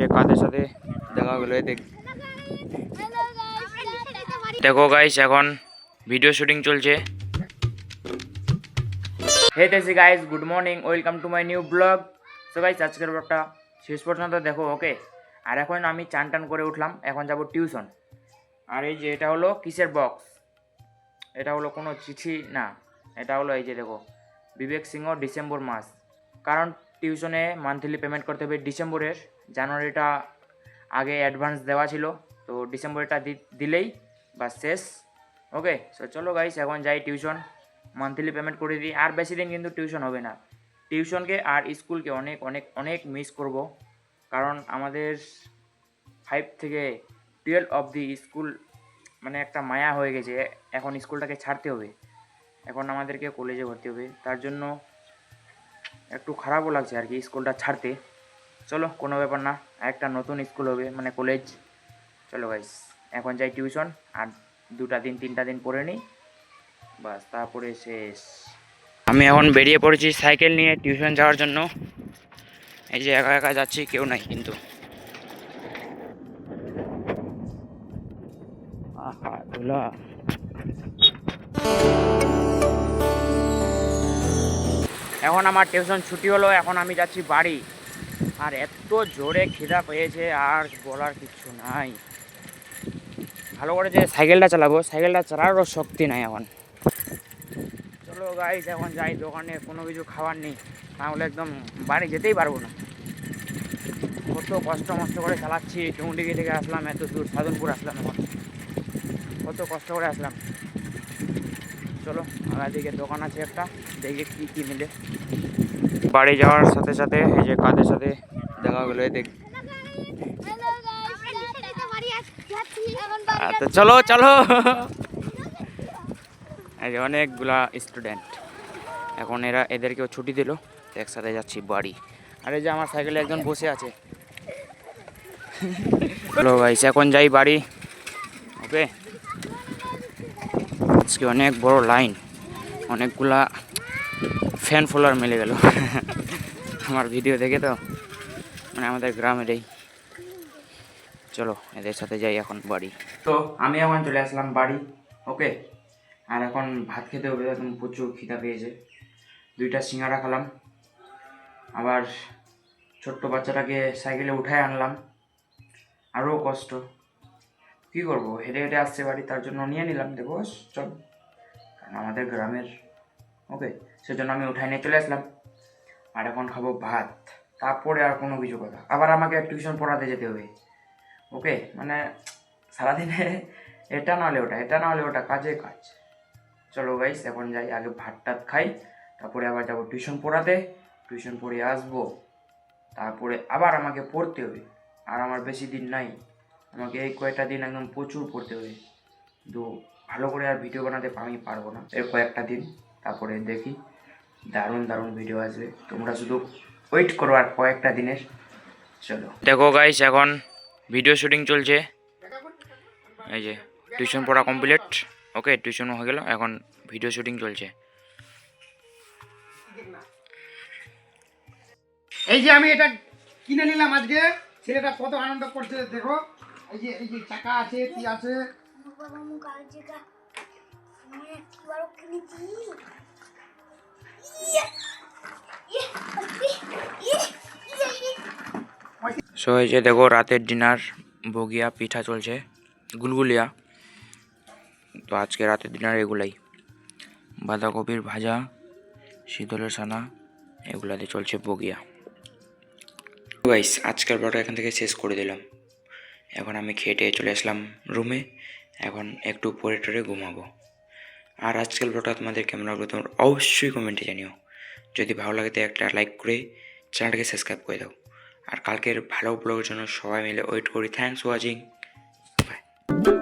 যে কাদের সাথে দেখা গেলো দেখ। গাইস এখন ভিডিও শুটিং চলছে। Hey তেসি guys good morning welcome to my new blog so guys আজকের ব্লগটা শেষ পর্যন্ত দেখো ওকে আর এখন আমি চান টান করে উঠলাম, এখন যাব টিউশন আর এই যে, এটা হলো কিসের বক্স এটা হলো কোনো চিঠি? না, এটা হলো এই যে, দেখো, বিবেক সিংহ ডিসেম্বর মাস। কারণ টিউশনে মান্থলি পেমেন্ট করতে হবে ডিসেম্বরের। জানুয়ারিটা আগে অ্যাডভান্স দেওয়া ছিল, তো ডিসেম্বরটা দিলেই বা শেষ। ওকে সো চলো গাইস এখন যাই টিউশন মান্থলি পেমেন্ট করে দিই, আর বেশি দিন কিন্তু টিউশন হবে না। টিউশনকে আর স্কুলকে অনেক অনেক অনেক মিস করব, কারণ আমাদের ফাইভ থেকে টুয়েলভ অব দি স্কুল মানে একটা মায়া হয়ে গেছে। এখন স্কুলটাকে ছাড়তে হবে। এখন আমাদেরকে কলেজে ভর্তি হবে। তার জন্য একটু খারাপও লাগছে আর কি স্কুলটা ছাড়তে। চলো, কোনো ব্যাপার না। একটা নতুন স্কুল হবে মানে কলেজ চলো গাইস এখন যাই টিউশন আর দুটা দিন, তিনটা দিন পরে নিই। বাস, তারপরে শেষ। আমি এখন বেরিয়ে পড়েছি সাইকেল নিয়ে টিউশন যাওয়ার জন্য। এই যে একা একা যাচ্ছি, কেউ নাই কিন্তু। এখন আমার টিউশন ছুটি হলো, এখন আমি যাচ্ছি বাড়ি। আর এত জোরে খিদা পেয়েছে, আর বলার কিচ্ছু নাই। ভালো করে যে সাইকেলটা চালাবো, সাইকেলটা চালারও শক্তি নাই এখন। চলো গাইস এখন যাই দোকানে, কোনো কিছু খাবার নেই। তাহলে একদম বাড়ি যেতেই পারব না। কত কষ্ট মষ্ট করে চালাচ্ছি টুমুডিগি থেকে আসলাম, এত দূর সাধনপুর আসলাম এখন। কত কষ্ট করে আসলাম। চলো আর এদিকে দোকান আছে একটা দেখি কি কি মিলে বাড়ি যাওয়ার সাথে সাথে এই যে কাদের সাথে দেখা গেলো দেখ আচ্ছা চলো চলো এই যে অনেকগুলা স্টুডেন্ট এখন এরা এদেরকেও ছুটি দিল একসাথে যাচ্ছি বাড়ি আর এই যে আমার সাইকেলে একজন বসে আছে হ্যালো গাইস এখন যাই বাড়ি ওকে আজকে অনেক বড় লাইন অনেকগুলা ফ্যান ফলোয়ার মিলে গেল। আমার ভিডিও দেখে তো মানে আমাদের গ্রামের এই। চলো, এদের সাথে যাই এখন বাড়ি। তো আমি এখন চলে আসলাম বাড়ি ওকে আর এখন ভাত খেতে হবে, এখন প্রচুর খিদা পেয়েছে। দুইটা সিঙ্গারা খেলাম। আবার ছোট্ট বাচ্চাটাকে সাইকেলে উঠায় আনলাম। আরও কষ্ট। কী করব? হেঁটে হেঁটে আসছে বাড়ি, তার জন্য নিয়ে নিলাম। দেখো চল। কারণ আমাদের গ্রামের, ওকে, সেজন্য আমি উঠায় নিয়ে চলে আসলাম। আর এখন খাব ভাত। তারপরে আর কোনো কিছু কথা। আবার আমাকে টিউশন পড়াতে যেতে হবে। ওকে মানে সারাদিনে এটা না হলে ওটা, এটা না হলে ওটা, কাজে কাজ। চলো গাইস এখন যাই, আগে ভাত টাত খাই। তারপরে আবার যাব টিউশন পড়াতে। টিউশন পড়ে আসব। তারপরে আবার আমাকে পড়তে হবে। আর আমার বেশি দিন নাই। আমাকে এই কয়েকটা দিন একদম প্রচুর পড়তে হবে। তো ভালো করে আর ভিডিও বানাতে আমি পারব না। এর কয়েকটা দিন তারপরে দেখি। দারুণ দারুণ ভিডিও আসবে। তোমরা শুধু ওয়েট করো আর কয়েকটা দিনের। চলো। দেখো গাইস এখন ভিডিও শুটিং চলছে। এই যে টিউশন পড়া কমপ্লিট ওকে টিউশন হয়ে গেল। এখন ভিডিও শুটিং চলছে। এই যে আমি এটা কিনে নিলাম আজকে। ছেলেটা কত আনন্দ করছে দেখো। সো এই যে দেখো, রাতের ডিনার বগিয়া পিঠা চলছে, গুলগুলিয়া। তো আজকে রাতের ডিনার এগুলাই। বাঁধাকপির ভাজা, শীতলের সানা এগুলাতে চলছে বগিয়া আজকের ব্লগটা এখান থেকে শেষ করে দিলাম। এখন আমি খেটে চলে আসলাম রুমে। এখন একটু পরে টরে ঘুমাবো। আর আজকাল ব্লগটা তোমাদের কেমন লাগল তোমরা অবশ্যই কমেন্টে জানিও। যদি ভালো লাগে তো একটা লাইক করে চ্যানেলটাকে সাবস্ক্রাইব করে দাও। আর কালকের ভালো ব্লগের জন্য সবাই মিলে ওয়েট করি। Thanks watching by